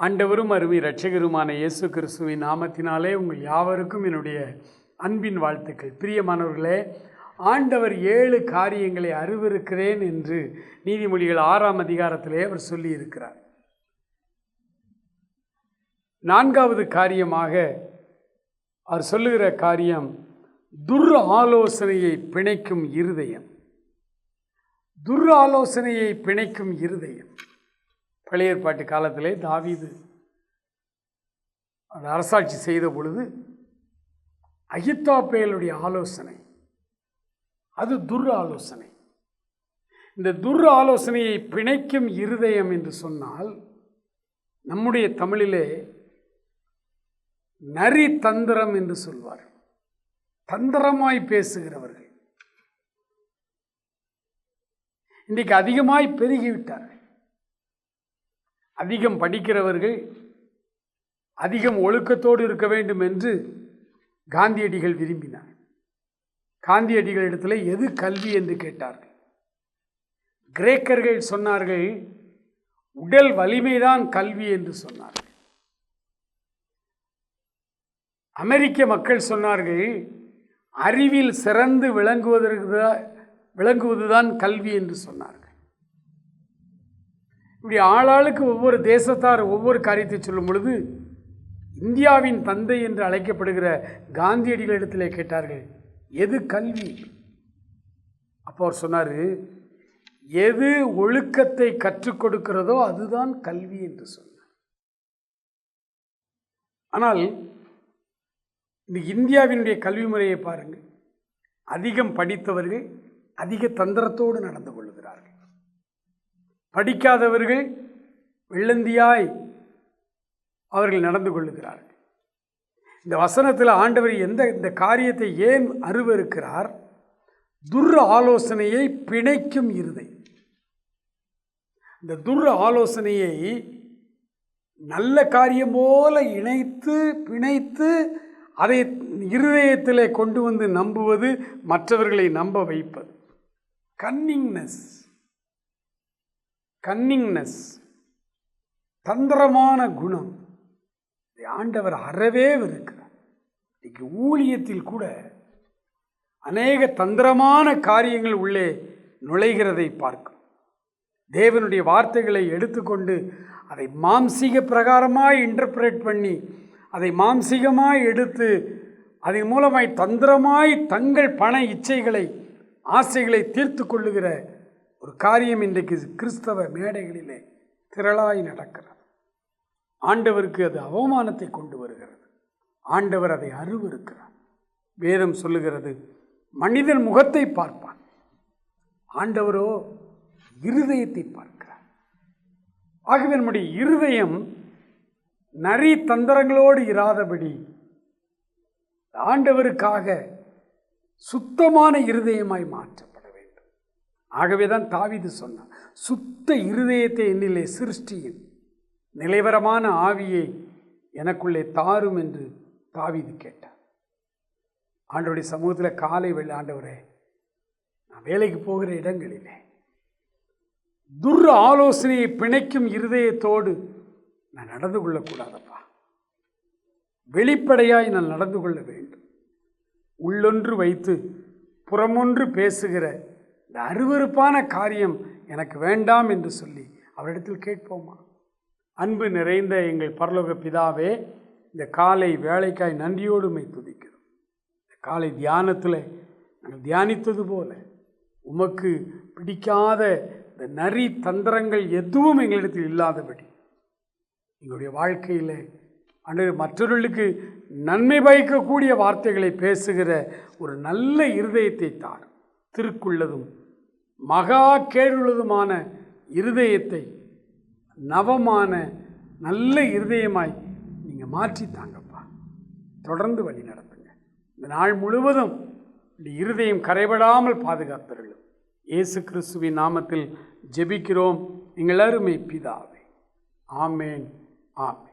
ஆண்டவரும் அருமை இரட்சகருமான இயேசு கிறிஸ்துவின் நாமத்தினாலே உங்கள் யாவருக்கும் என்னுடைய அன்பின் வாழ்த்துக்கள். பிரியமானவர்களே ஆண்டவர் ஏழு காரியங்களை அறிவிருக்கிறேன் என்று நீதிமொழிகள் ஆறாம் அதிகாரத்திலே அவர் சொல்லியிருக்கிறார். நான்காவது காரியமாக அவர் சொல்லுகிற காரியம் துர் ஆலோசனையை பிணைக்கும் இருதயம். துர் ஆலோசனையை பிணைக்கும் இருதயம். பழைய ஏற்பாட்டு காலத்திலே தாவீது அந்த அரசாட்சி செய்த பொழுது அகித்தாப்பேலுடைய ஆலோசனை அது துர் ஆலோசனை இந்த துர் ஆலோசனையை பிணைக்கும் இருதயம் என்று சொன்னால் நம்முடைய தமிழிலே நரி தந்திரம் என்று சொல்வார். தந்திரமாய் பேசுகிறவர்கள். இன்றைக்கு அதிகமாய் பெருகிவிட்டார்கள். அதிகம் படிக்கிறவர்கள் அதிகம் ஒழுக்கத்தோடு இருக்க வேண்டும் என்று காந்தியடிகள் விரும்பினார் காந்தியடிகள் எது கல்வி என்று கேட்டார்கள்? கிரேக்கர்கள் சொன்னார்கள் உடல் வலிமைதான் கல்வி என்று சொன்னார்கள். அமெரிக்க மக்கள் சொன்னார்கள் அறிவில் சிறந்து விளங்குவதற்கு தான் விளங்குவதுதான் கல்வி என்று சொன்னார்கள். இப்படி ஆளாளுக்கு ஒவ்வொரு தேசத்தார் ஒவ்வொரு காரியத்தை சொல்லும் பொழுது இந்தியாவின் தந்தை என்று அழைக்கப்படுகிற காந்தியடிகளிடத்திலே கேட்டார்கள் எது கல்வி? அப்போ அவர் சொன்னார் எது ஒழுக்கத்தை கற்றுக் கொடுக்கிறதோ அதுதான் கல்வி என்று சொன்னார். ஆனால் இந்த இந்தியாவினுடைய கல்வி முறையை பாருங்கள். அதிகம் படித்தவர்கள் அதிக தந்திரத்தோடு நடந்து கொள்கிறார்கள். படிக்காதவர்கள் வெள்ளந்தியாய் அவர்கள் நடந்து கொள்ளுகிறார்கள் இந்த வசனத்தில் ஆண்டவர் எந்த இந்த காரியத்தை ஏன் அருவருக்கிறார்? துர் ஆலோசனையை பிணைக்கும் இருதை. இந்த துர் ஆலோசனையை நல்ல காரியம் போல இணைத்து பிணைத்து அதை இருதயத்தில் கொண்டு வந்து நம்புவது மற்றவர்களை நம்ப வைப்பது. கன்னிங்னஸ் கன்னிங்னஸ் தந்திரமான குணம். ஆண்டவர் அறவே இருக்கிறார் இன்றைக்கு ஊழியத்தில் கூட அநேக தந்திரமான காரியங்கள் உள்ளே நுழைகிறதை பார்க்கும். தேவனுடைய வார்த்தைகளை எடுத்துக்கொண்டு அதை மாம்சீக பிரகாரமாக இன்டர்பிரேட் பண்ணி அதை மாம்சீகமாய் எடுத்து அதன் மூலமாய் தந்திரமாய் தங்கள் பண இச்சைகளை ஆசைகளை தீர்த்து கொள்ளுகிற ஒரு காரியம் இன்றைக்கு கிறிஸ்தவ மேடைகளிலே திரளாய் நடக்கிறது. ஆண்டவருக்கு அது அவமானத்தை கொண்டு வருகிறது. ஆண்டவர் அதை அருவருக்கிறார். வேதம் சொல்லுகிறது மனிதன் முகத்தை பார்ப்பான். ஆண்டவரோ இருதயத்தை பார்க்கிறார். ஆகவே நம்முடைய இருதயம் நரி தந்திரங்களோடு இராதபடி ஆண்டவருக்காக சுத்தமான இருதயமாய் மாற்றப்பட வேண்டும். ஆகவே தான் தாவிது சொன்னார் சுத்த இருதயத்தை என்னிலே சிருஷ்டியின் நிலைவரமான ஆவியை எனக்குள்ளே தாரும் என்று தாவிது கேட்டான் ஆண்டவருடைய சமூகத்தில் காலை வெள்ள ஆண்டவரே நான் வேலைக்கு போகிற இடங்களிலே துர் ஆலோசனையை பிணைக்கும் இருதயத்தோடு நான் நடந்து கொள்ளக்கூடாதப்பா. வெளிப்படையாய் நான் நடந்து கொள்ள வேண்டும். உள்ளொன்று வைத்து புறமொன்று பேசுகிற இந்த அருவருப்பான காரியம் எனக்கு வேண்டாம் என்று சொல்லி அவரிடத்தில் கேட்போமா? அன்பு நிறைந்த எங்கள் பரலோக பிதாவே இந்த காலை வேலைக்காய் நன்றியோடுமை துதிக்கிறோம். இந்த காலை தியானத்தில் நாங்கள் தியானித்தது போல உமக்கு பிடிக்காத இந்த நரி தந்திரங்கள் எதுவும் எங்களிடத்தில் இல்லாதபடி எங்களுடைய வாழ்க்கையில் அன்று மற்றவர்களுக்கு நன்மை பயக்கக்கூடிய வார்த்தைகளை பேசுகிற ஒரு நல்ல இருதயத்தை தார். திருக்குள்ளதும் மகா கேடுள்ளதுமான இருதயத்தை நவமான நல்ல இருதயமாய் நீங்கள் மாற்றி தாங்கப்பா தொடர்ந்து வழி நடத்துங்க. இந்த நாள் முழுவதும் இந்த இருதயம் கரைபடாமல் பாதுகாத்தருளும். இயேசு கிறிஸ்துவின் நாமத்தில் ஜெபிக்கிறோம். எங்கள் அருமை பிதாவே. ஆமேன் ஆமேன்.